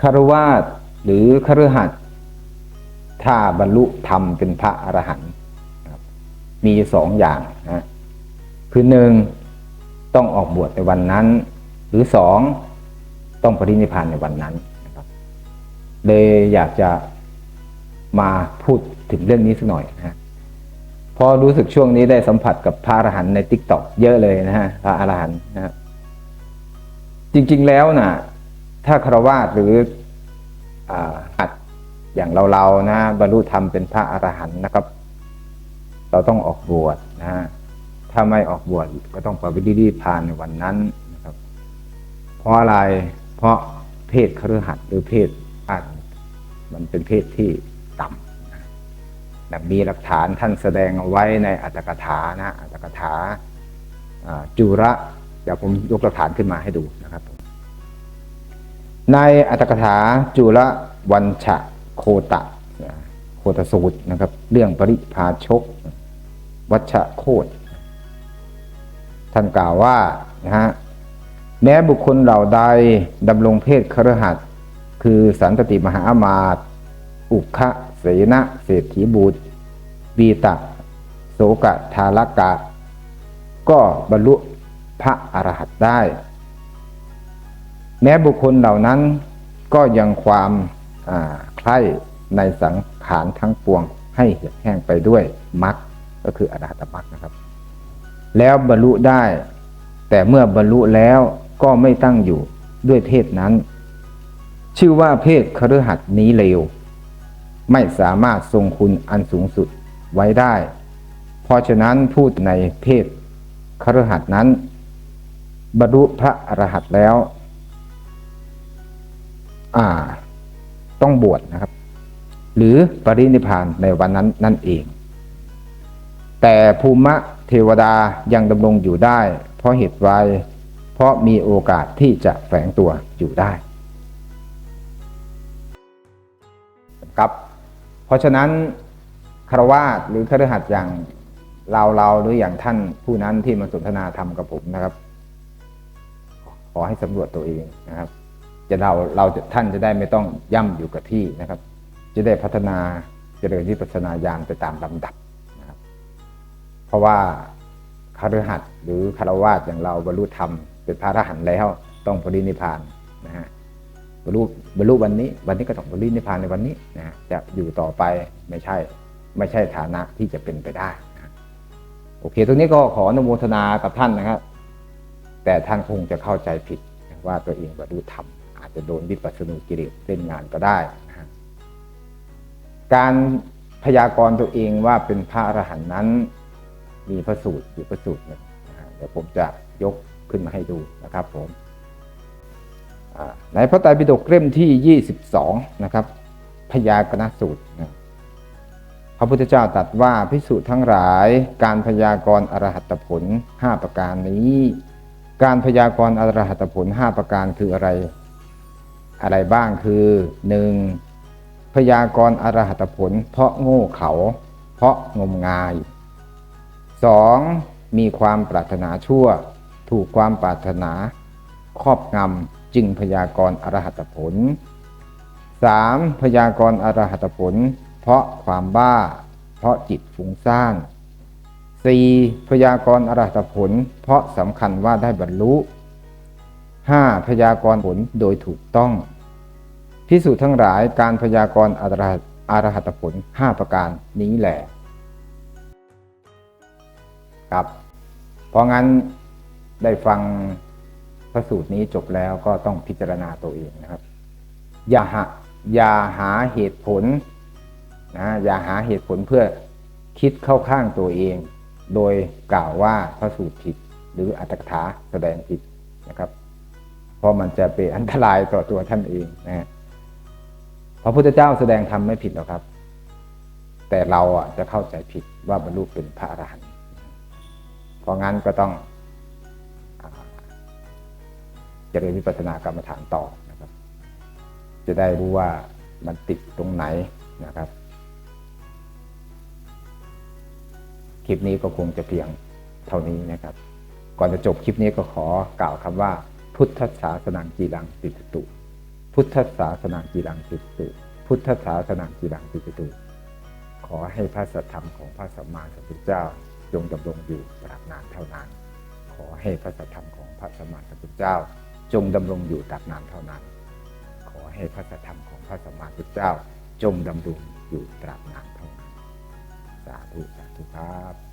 คารวาสหรือคฤหัสถ์ถ้าบรรลุธรรมเป็นพระอรหันต์มีสองอย่างนะคือหนึ่งต้องออกบวชในวันนั้น หรือสองต้องปรินิพานในวันนั้นนะครับเลยอยากจะมาพูดถึงเรื่องนี้สักหน่อยนะฮะเพอรู้สึกช่วงนี้ได้สัมผัสกับพระอรหันต์ในทิกตอกเยอะเลยนะฮะพระอรหันต์นะจริง ๆแล้วนะ ถ้าคารวาสหรือหัดอย่างเราๆนะ บรรลุธรรมเป็นพระอรหันต์นะครับ เราต้องออกบวชนะะถ้าไม่ออกบวชก็ต้องปฏิบัติพานในวันนั้นนะครับ เพราะอะไรเพราะเพศคฤหัสหรือเพศอันมันเป็นเพศที่ต่ำนะมีหลักฐานท่านแสดงเอาไว้ในอัตถกถานะอัตถกถาอ่าจุระเดี๋ยวผมยกหลักฐานขึ้นมาให้ดูนะครับ ในอัตถกถาจุลวันชะโคตะโคตสูตรนะครับ เรื่องปริพาชก วัชโคตท่านกล่าวว่านะฮะแม้บุคคลเหล่าใดดำรงเพศครหัสคือสันตติมหาอมาตอุคะเสนะเศรษฐีบุตรวีตะโสกะทาลกะ ก็บรรลุพระอรหันต์ได้ แม้บุคคลเหล่านั้นก็ยังความใคร่ในสังขารทั้งปวงให้เหี่ยวแห้งไปด้วยมรรคก็คืออรหัตมรรคนะครับ แล้วบรรลุได้ แต่เมื่อบรรลุแล้วก็ไม่ตั้งอยู่ด้วยเพศนั้น ชื่อว่าเพศคฤหัสนี้เลว ไม่สามารถทรงคุณอันสูงสุดไว้ได้ เพราะฉะนั้นพูดในเพศคฤหัสนั้น บรรลุพระอรหันต์แล้ว อ่า ต้องบวชนะครับ หรือปรินิพานในวันนั้นนั่นเอง แต่ภูมิเทวดายังดำรงอยู่ได้ เพราะเหตุไรเพราะมีโอกาสที่จะแฝงตัวอยู่ได้ครับเพราะฉะนั้นคารวาสหรือคฤหัสถ์อย่างเราเราหรืออย่างท่านผู้นั้นที่มาสนทนาธรรมกับผมนะครับ ขอให้สำรวจตัวเองนะครับ จะเราเราจะท่านจะได้ไม่ต้องย่ำอยู่กับที่นะครับ จะได้พัฒนาเจริญวิปัสสนาญาณไปตามลำดับนะครับ เพราะว่าคฤหัสถ์หรือคารวาสอย่างเราบรรลุธรรมเป็นพระอรหันต์แล้วต้องปรินิพานนะฮะบรรลุบรรลุวันนี้ วันนี้ก็ต้องปรินิพานในวันนี้นะฮะจะอยู่ต่อไปไม่ใช่ไม่ใช่ฐานะที่จะเป็นไปได้นะโอเค ตรงนี้ก็ขออนุโมทนากับท่านนะครับ แต่ท่านคงจะเข้าใจผิดว่าตัวเองบรรลุธรรม จะโดนวิปัสสนูกิเลสเล่นงานก็ได้นะการพยากรณ์ตัวเองว่าเป็นพระอรหันต์นั้น มีพระสูตรอยู่พระสูตรหนึ่งเดี๋ยวผมจะยกขึ้นมาให้ดูนะครับผมในพระไตรปิฎกเล่มที่ 22 นะครับ พยากรณสูตรนะพระพุทธเจ้าตรัสว่าพิสูจน์ทั้งหลายการพยากรณ์อรหัตผล 5 ประการนี้ การพยากรณ์อรหัตผล 5 ประการคืออะไร อะไรบ้างคือ 1. พยากรณ์อรหัตผล เพราะโง่เขา เพราะงมงาย 2. มีความปรารถนาชั่ว ถูกความปรารถนา ครอบงำจึงพยากรณ์อรหัตผล 3. พยากรณ์อรหัตผล เพราะความบ้า เพราะจิตฟุ้งซ่าน 4. พยากรณ์อรหัตผล เพราะสำคัญว่าได้บรรลุ 5. พยากรณ์ผลโดยถูกต้อง พิสูจน์ทั้งหลายการพยากรณ์อรหัตอรหัตผล 5 ประการนี้แหละครับ เพราะงั้นได้ฟังพระสูตรนี้จบแล้วก็ต้องพิจารณาตัวเองนะครับ อย่าหาอย่าหาเหตุผลนะอย่าหาเหตุผลเพื่อคิดเข้าข้างตัวเอง โดยกล่าวว่าพระสูตรผิด หรืออัตถกถาแสดงผิดนะครับ เพราะมันจะเป็นอันตรายต่อตัวท่านเองนะฮะพระพุทธเจ้าแสดงธรรมไม่ผิดหรอกครับ แต่เราอะจะเข้าใจผิดว่าบรรลุเป็นพระอรหันต์เพราะงั้นก็ต้องอ่าเจริญวิปัสสนากรรมฐานต่อนะครับ จะได้รู้ว่ามันติดตรงไหนนะครับ คลิปนี้ก็คงจะเพียงเท่านี้นะครับ ก่อนจะจบคลิปนี้ก็ขอกล่าวคำว่า พุทธศาสนังจีรังติดตุ พุทธศาสนากีรังติตุ พุทธศาสนากีรังติตุ ขอให้พระสัทธรรมของพระสัมมาสัมพุทธเจ้าจงดำรงอยู่ตราบนานเท่านาน ขอให้พระสัทธรรมของพระสัมมาสัมพุทธเจ้า จงดำรงอยู่ตราบนานเท่านาน ขอให้พระสัทธรรมของพระสัมมาสัมพุทธเจ้า จงดำรงอยู่ตราบนานเท่านาน สาธุสาธุครับ